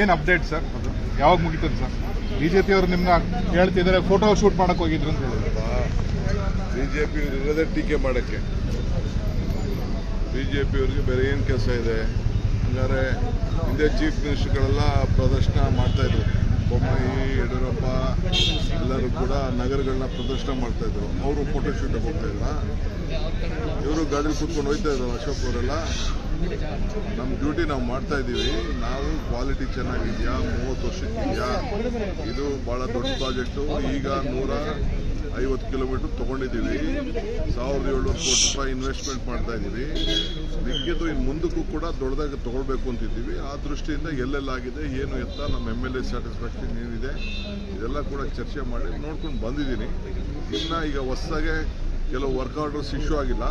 ಏನ್ update sir ಯಾವಾಗ ಮುಗಿತದೆ ಸರ್ ಬಿಜೆಪಿ ಅವರು ನಿಮ್ನ ಹೇಳ್ತಿದ್ದಾರೆ ಫೋಟೋ ಶೂಟ್ ಮಾಡಕ್ ಹೋಗಿದ್ರು ಅಂತ ಹೇಳಿದ್ರು. ಬಿಜೆಪಿ ಇರೋದೇ ಟೀಕೆ ಮಾಡೋಕ್ಕೆ. ಬಿಜೆಪಿ ಅವ್ರಿಗೆ ಬೇರೆ ಏನು ಕೆಲಸ ಇದೆ? ಹಂಗಾರೆ ಹಿಂದೆ ಚೀಫ್ ಮಿನಿಸ್ಟರ್ಗಳೆಲ್ಲ ಪ್ರದರ್ಶನ ಮಾಡ್ತಾ ಇದ್ರು. ಎಲ್ಲರೂ ಕೂಡ ನಗರಗಳನ್ನ ಪ್ರದರ್ಶನ ಮಾಡ್ತಾ ಇದ್ರು. ಅವರು ಫೋಟೋ ಶೂಟಿಗೆ ಹೋಗ್ತಾ ಇಲ್ಲ ಇವರು ಗಾಡಿಲಿ ಕೂತ್ಕೊಂಡು ಹೋಗ್ತಾ ಇದ್ರು ಅಶೋಕ್ ಅವರೆಲ್ಲ. ನಮ್ಮ ಡ್ಯೂಟಿ ನಾವು ಮಾಡ್ತಾ ಇದ್ದೀವಿ ನಾವು ಕ್ವಾಲಿಟಿ ಚೆನ್ನಾಗಿದೆಯಾ? ಮೂವತ್ತು ವರ್ಷಕ್ಕಿದೆಯಾ? ಇದು ಭಾಳ ದೊಡ್ಡ ಪ್ರಾಜೆಕ್ಟು ಈಗ ನೂರ ಐವತ್ತು ಕಿಲೋಮೀಟರ್ ತೊಗೊಂಡಿದ್ದೀವಿ. ಸಾವಿರದ ಏಳ್ನೂರು ಕೋಟಿ ರೂಪಾಯಿ ಇನ್ವೆಸ್ಟ್ಮೆಂಟ್ ಮಾಡ್ತಾ ಇದ್ದೀವಿ ಮಿಕ್ಕಿದ್ದು ಇನ್ನು ಮುಂದಕ್ಕೂ ಕೂಡ ದೊಡ್ಡದಾಗಿ ತೊಗೊಳ್ಬೇಕು ಅಂತಿದ್ದೀವಿ. ಆ ದೃಷ್ಟಿಯಿಂದ ಎಲ್ಲೆಲ್ಲಾಗಿದೆ, ಏನು ಎತ್ತ, ನಮ್ಮ ಎಂ ಎಲ್ ಎ ಸ್ಯಾಟಿಸ್ಫ್ಯಾಕ್ಷನ್ ಏನಿದೆ, ಇದೆಲ್ಲ ಕೂಡ ಚರ್ಚೆ ಮಾಡಿ ನೋಡ್ಕೊಂಡು ಬಂದಿದ್ದೀನಿ. ಇನ್ನು ಈಗ ಹೊಸದಾಗೆ ಕೆಲವು ವರ್ಕ್ ಆರ್ಡರ್ಸ್ ಇಶ್ಯೂ ಆಗಿಲ್ಲ.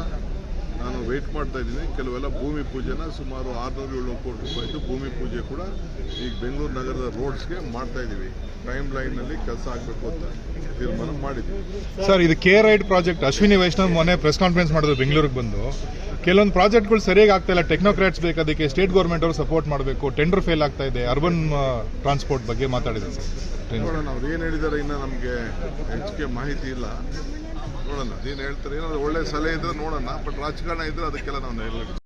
ನಾನು ವೆಯ್ಟ್ ಮಾಡ್ತಾ ಇದ್ದೀನಿ. ಕೆಲವೆಲ್ಲ ಭೂಮಿ ಪೂಜೆನ ಸುಮಾರು ಆರುನೂರು ಏಳ್ನೂರು ಕೋಟಿ ರೂಪಾಯಿದು ಭೂಮಿ ಪೂಜೆ ಕೂಡ ಈಗ ಬೆಂಗಳೂರು ನಗರದ ರೋಡ್ಸ್ಗೆ ಮಾಡ್ತಾ ಇದ್ದೀವಿ. ಟೈಮ್ ಲೈನಲ್ಲಿ ಕೆಲಸ ಆಗಬೇಕು ಅಂತ ತೀರ್ಮಾನ ಮಾಡಿದ್ವಿ ಸರ್ ಇದು K ride project Ashwini Vaishnaw ಮೊನ್ನೆ ಪ್ರೆಸ್ ಕಾನ್ಫರೆನ್ಸ್ ಮಾಡಿದ್ರು ಬೆಂಗಳೂರಿಗೆ ಬಂದು. ಕೆಲವೊಂದು ಪ್ರಾಜೆಕ್ಟ್ಗಳು ಸರಿಯಾಗಿ ಆಗ್ತಾ ಇಲ್ಲ. ಟೆಕ್ನೋಕ್ರಾಟ್ಸ್ ಬೇಕು ಅದಕ್ಕೆ ಸ್ಟೇಟ್ ಗೌರ್ಮೆಂಟ್ ಅವರು ಸಪೋರ್ಟ್ ಮಾಡಬೇಕು. ಟೆಂಡರ್ ಫೇಲ್ ಆಗ್ತಾ ಇದೆ. ಅರ್ಬನ್ ಟ್ರಾನ್ಸ್ಪೋರ್ಟ್ ಬಗ್ಗೆ ಮಾತಾಡಿದ್ರು ಸರ್ ನೋಡೋಣ ಅವ್ರು ಏನು ಹೇಳಿದ್ದಾರೆ ಇನ್ನೂ ನಮಗೆ ಹೆಚ್ಚಿಗೆ ಮಾಹಿತಿ ಇಲ್ಲ. ನೋಡೋಣ. ಏನು ಹೇಳ್ತಾರೆ ಏನಾದ್ರು ಒಳ್ಳೆ ಸಲಹೆ ಇದ್ರೆ ನೋಡೋಣ ಬಟ್ ರಾಜಕಾರಣ ಇದ್ರೆ ಅದಕ್ಕೆಲ್ಲ ನಾವು